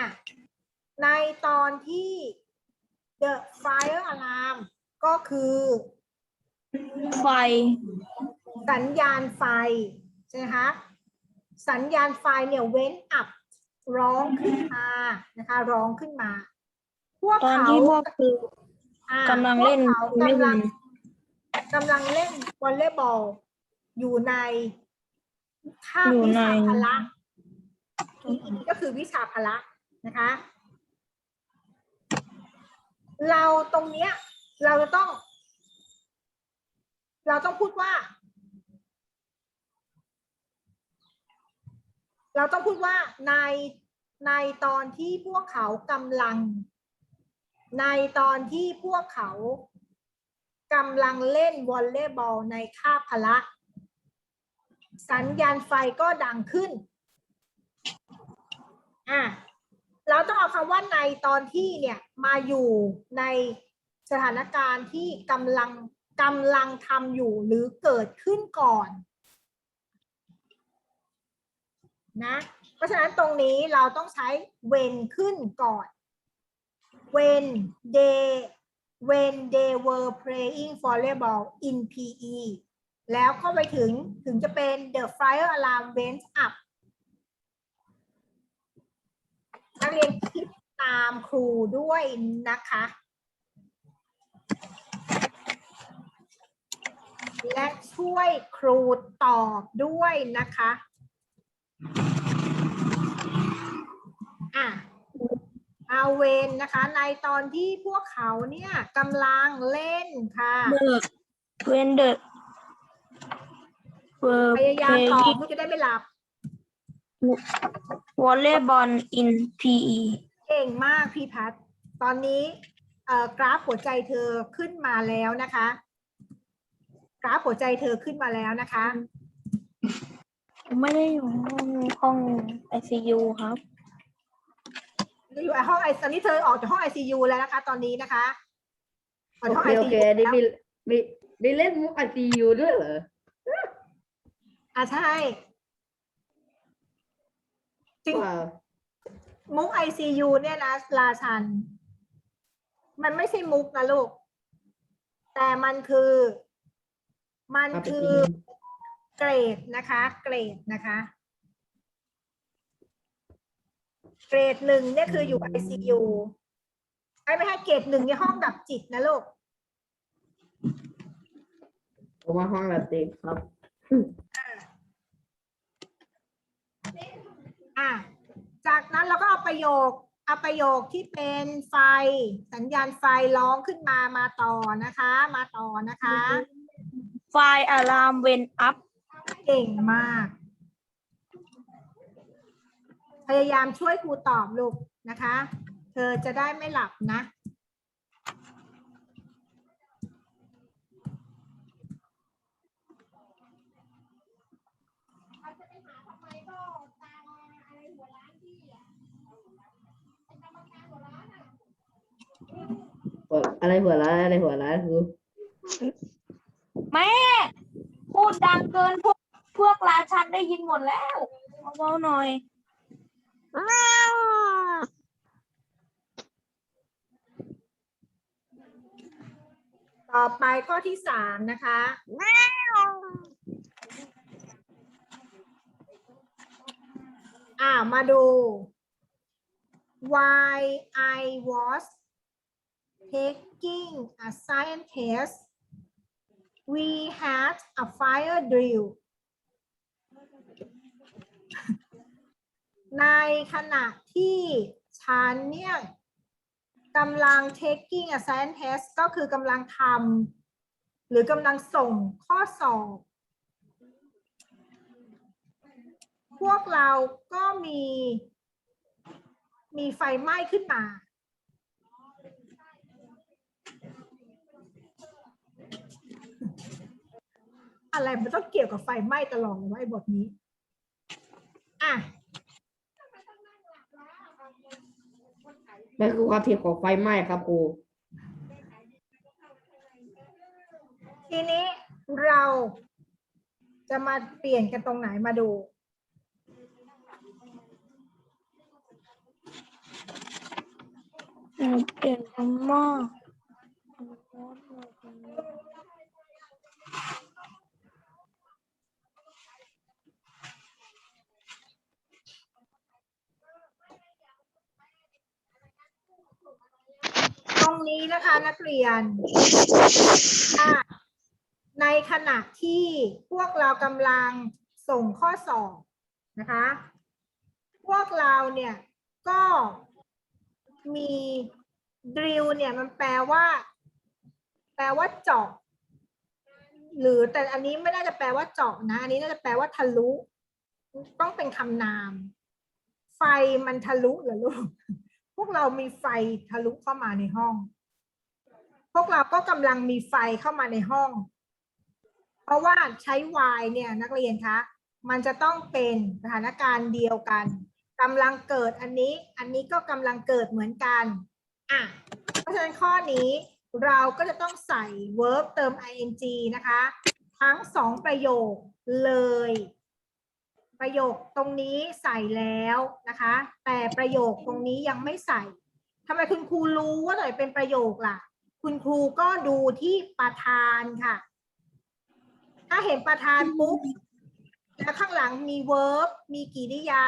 อะในตอนที่ the fire alarm ก็คือไฟ สัญญาณไฟ ใช่ไหมคะสัญญาณไฟเนี่ยเว้นอับร้องขึ้นมานะคะ ร้องขึ้นมา พวกตอนเขาที่พวกคืออ่ากำลังเล่นพวกเขาเล่นกำลังกำลังเล่นวอลเลย์บอลอยู่ในคาบอยู่วิใน ชาพละ ก็คือวิชาพละ นะคะ เราตรงเนี้ย เราจะต้อง เราต้องพูดว่า เราต้องพูดว่าในในตอนที่พวกเขากำลัง ในตอนที่พวกเขากำลังเล่นวอลเลย์บอลในคาบพละ สัญญาณไฟก็ดังขึ้น อะ เราต้องเอาคำว่าในตอนที่เนี่ยมาอยู่ในสถานการณ์ที่กำลังกำลังทำอยู่หรือเกิดขึ้นก่อนนะเพราะฉะนั้นตรงนี้เราต้องใช้ when ขึ้นก่อน when they when they were playing volleyball in PE แล้วก็ไปถึงถึงจะเป็น the fire alarm went up นักเรียนคิดตามครูด้วยนะคะ และช่วยครูตอบด้วยนะคะอะเอาเวนนะคะ ในตอนที่พวกเขาเนี่ยกำลังเล่นค่ะเดอะเวนเดอะเวอร์พยายามตอบเพื่อจะได้ไม่หลับ วอลเลย์บอลอินพีอีเก่งมากพี่พัฒน์ตอนนี้เอ่อกราฟหัวใจเธอขึ้นมาแล้วนะคะ กราฟหัวใจเธอขึ้นมาแล้วนะคะ ไม่ได้อยู่ห้องห้องไอซียูครับอยู่ห้องไอตอนนี้เธอออกจากห้องไอซียูแล้วนะคะ ตอนนี้นะคะออกโอจากห้องเคไอโอซีเคยูอันนี้มีมีมีเล่นมุกไอซียูด้วยเหรออะใช่ จริง ว้าวมุกไอซียูเนี่ยนะราชัน มันไม่ใช่มุกนะลูก แต่มันคือ มันเอาไปคืจริองเกรดนะคะ เกรดนะคะ เกรดหนึ่งเนี่ยคืออยู่ไอซียูไอ้ไม่ให้เกรดหนึ่งในห้องดับจิตนะลูกผมว่าห้องแบบติดครับ อะจากนั้นเราก็เอาประโยคเอาประโยคที่เป็นไฟ สัญญาณไฟร้องขึ้นมามาต่อนะคะ มาต่อนะคะ ไฟอะลามเวนอัพเก่งมาก พยายามช่วยครูตอบลูกนะคะ เธอจะได้ไม่หลับนะ หัวอะไรหัวร้านอะไรหัวร้านคือแม่พูดดังเกินพวกพวกราชันได้ยินหมดแล้วเบาๆหน่อย ต่อไปข้อที่สามนะคะ อ่ามาดู why I was taking a science test we had a fire drill ในขณะที่ฉันเนี่ยกำลัง taking a science test ก็คือกำลังทำหรือกำลังส่งข้อสอบ พวกเราก็มี มีไฟไหม้ขึ้นมา อะไรมันต้องเกี่ยวกับไฟไหม้ตลอดเลยวะไอ้บทนี้ อะนั่นคือความผิดของไฟไหม้ครับครูทีนี้เราจะมาเปลี่ยนกันตรงไหนมาดูหนูเปลี่ยนคำว่า ตรง นะคะนักเรียนอะในขณะที่พวกเรากำลังส่งข้อสอบนะคะ พวกเราเนี่ยก็มี drill เนี่ยมันแปลว่า แปลว่าเจาะหรือแต่อันนี้ไม่น่าจะแปลว่าเจาะนะ อันนี้น่าจะแปลว่าทะลุ ต้องเป็นคำนาม ไฟมันทะลุเหรอลูก พวกเรามีไฟทะลุเข้ามาในห้อง พวกเราก็กำลังมีไฟเข้ามาในห้อง เพราะว่าใช้ y เนี่ยนักเรียนคะ มันจะต้องเป็นสถานการณ์เดียวกันกำลังเกิดอันนี้ อันนี้ก็กำลังเกิดเหมือนกัน อะ เพราะฉะนั้นข้อนี้เราก็จะต้องใส่ verb เติม ing นะคะ ทั้งสองประโยคเลย ประโยคตรงนี้ใส่แล้วนะคะ แต่ประโยคตรงนี้ยังไม่ใส่ทำไมคุณครูรู้ว่าหนเป็นประโยคล่ะ คุณครูก็ดูที่ประธานค่ะ ถ้าเห็นประธานปุ๊บแล้วข้างหลังมี verb มีกริยา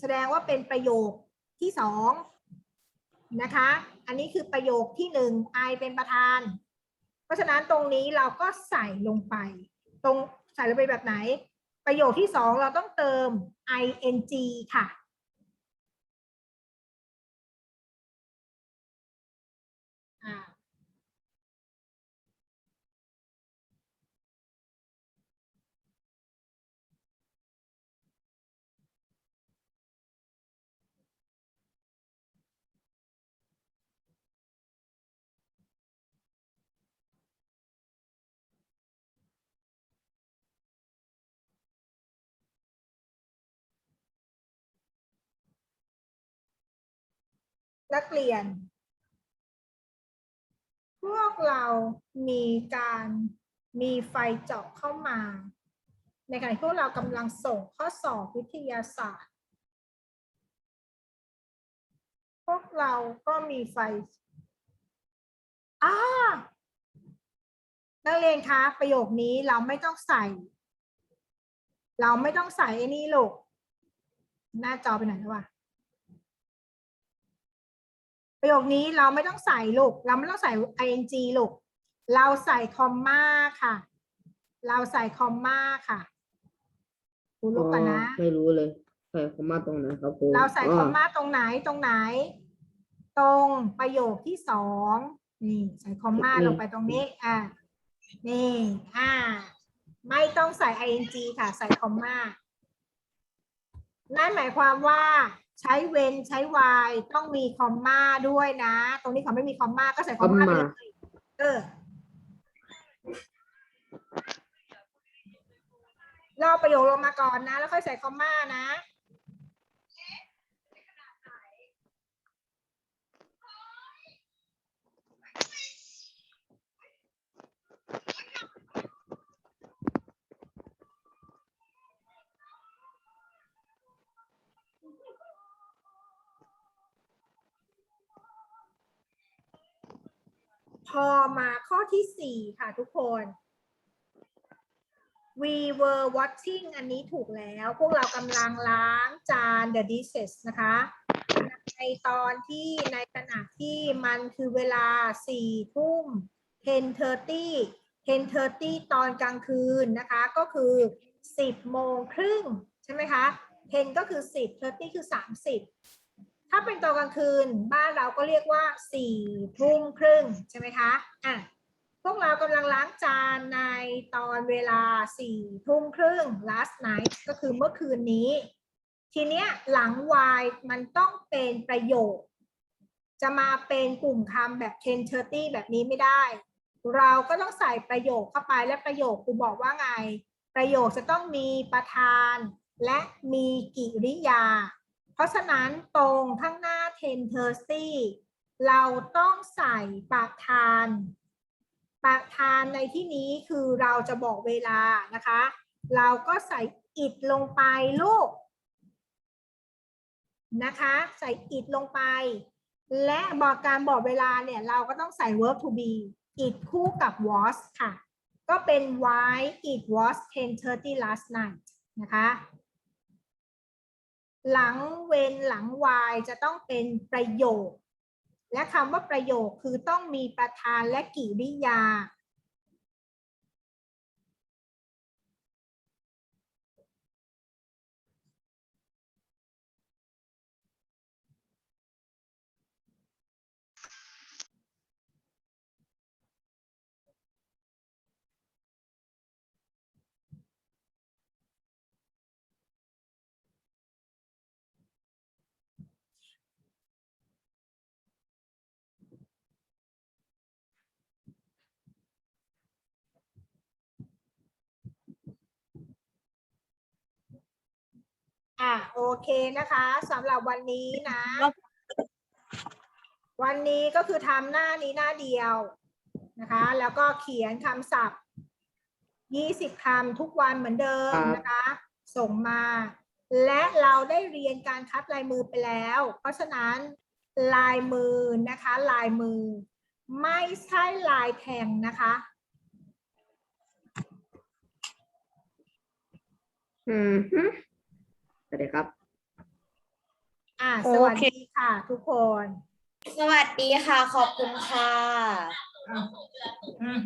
แสดงว่าเป็นประโยคที่สองนะคะ อันนี้คือประโยคที่หนึ่ง I เป็นประธาน เพราะฉะนั้นตรงนี้เราก็ใส่ลงไป ตรงใส่ลงไปแบบไหน ประโยคที่สองเราต้องเติม ing ค่ะ นักเรียน พวกเรามีการมีไฟเจาะเข้ามา ในขณะที่พวกเรากำลังส่งข้อสอบวิทยาศาสตร์ พวกเราก็มีไฟอ่านักเรียนคะประโยคนี้เราไม่ต้องใส่ เราไม่ต้องใส่ไอ้นี่ลูกหน้าจอไปไหนแล้ววะ ประโยคนี้เราไม่ต้องใส่ลูก เราไม่ต้องใส่ ing ลูก เราใส่คอมมาค่ะ เราใส่คอมมาค่ะดูลูกกันนะ ไม่รู้เลย ใส่คอมมาตรงไหนครับครูเราใส่คอมมาตรงไหนตรงไหน ตรงประโยคที่สองนี่ใส่คอมมาลงไปตรงนี้ อ่านี่อ่า ไม่ต้องใส่ ing ค่ะ ใส่คอมมานั่นหมายความว่า ใช้เว้นใช้ y ต้องมีคอมมาด้วยนะ ตรงนี้เขาไม่มีคอมมาก็ใส่คอมมาไปเลยเออรอประโยคลงมาก่อนนะ แล้วค่อยใส่คอมมานะ พอมาข้อที่สี่ค่ะทุกคน we were watching อันนี้ถูกแล้ว พวกเรากำลังล้างจาน the dishes นะคะ ในตอนที่ในขณะที่มันคือเวลาสี่ทุ่ม10:30 10:30 ตอนกลางคืนนะคะ ก็คือ 10โมงครึ่งใช่ไหมคะ 10 ก็คือ 10 30 คือ 30 ถ้าเป็นตอนกลางคืนบ้านเราก็เรียกว่าสี่ทุ่มครึ่งใช่ไหมคะอะพวกเรากำลังล้างจานในตอนเวลาสี่ทุ่มครึ่ง last night ก็คือเมื่อคืนนี้ ทีเนี้ยหลัง y มันต้องเป็นประโยค จะมาเป็นกลุ่มคำแบบ10 30แบบนี้ไม่ได้ เราก็ต้องใส่ประโยคเข้าไปและประโยคครูบอกว่าไง ประโยคจะต้องมีประธาน และมีกิริยา เพราะฉะนั้นตรงข้างหน้า10 30เราต้องใส่ประธาน ประธานในที่นี้คือเราจะบอกเวลานะคะ เราก็ใส่ it ลงไปลูก นะคะ ใส่ it ลงไป และบอกการบอกเวลาเนี่ย เราก็ต้องใส่ verb to be it คู่กับ was ค่ะ ก็เป็น why it was 10:30 last night นะคะ หลังเวนหลังวายจะต้องเป็นประโยค และคำว่าประโยคคือต้องมีประธานและกิริยา อะโอเคนะคะสำหรับวันนี้นะ วันนี้ก็คือทำหน้านี้หน้าเดียวนะคะ แล้วก็เขียนคำศัพท์20คำทุกวันเหมือนเดิมนะคะ ส่งมา และเราได้เรียนการคัดลายมือไปแล้ว เพราะฉะนั้นลายมือนะคะ ลายมือ ไม่ใช่ลายแทงนะคะอืม สวัสดีครับ อะสวัสดีค่ะ ทุกคน สวัสดีค่ะ ขอบคุณค่ะอืม